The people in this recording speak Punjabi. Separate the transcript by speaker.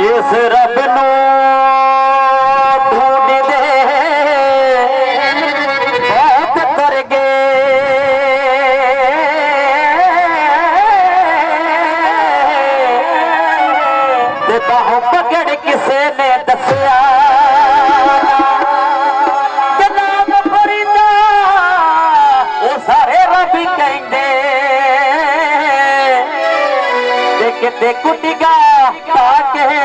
Speaker 1: ਇਸ ਰੱਬ ਨੂੰ ਬਾਹੋਂ ਪਕੜ ਕਿਸੇ ਨੇ ਦੱਸਿਆ? के केते कुटिगा ताके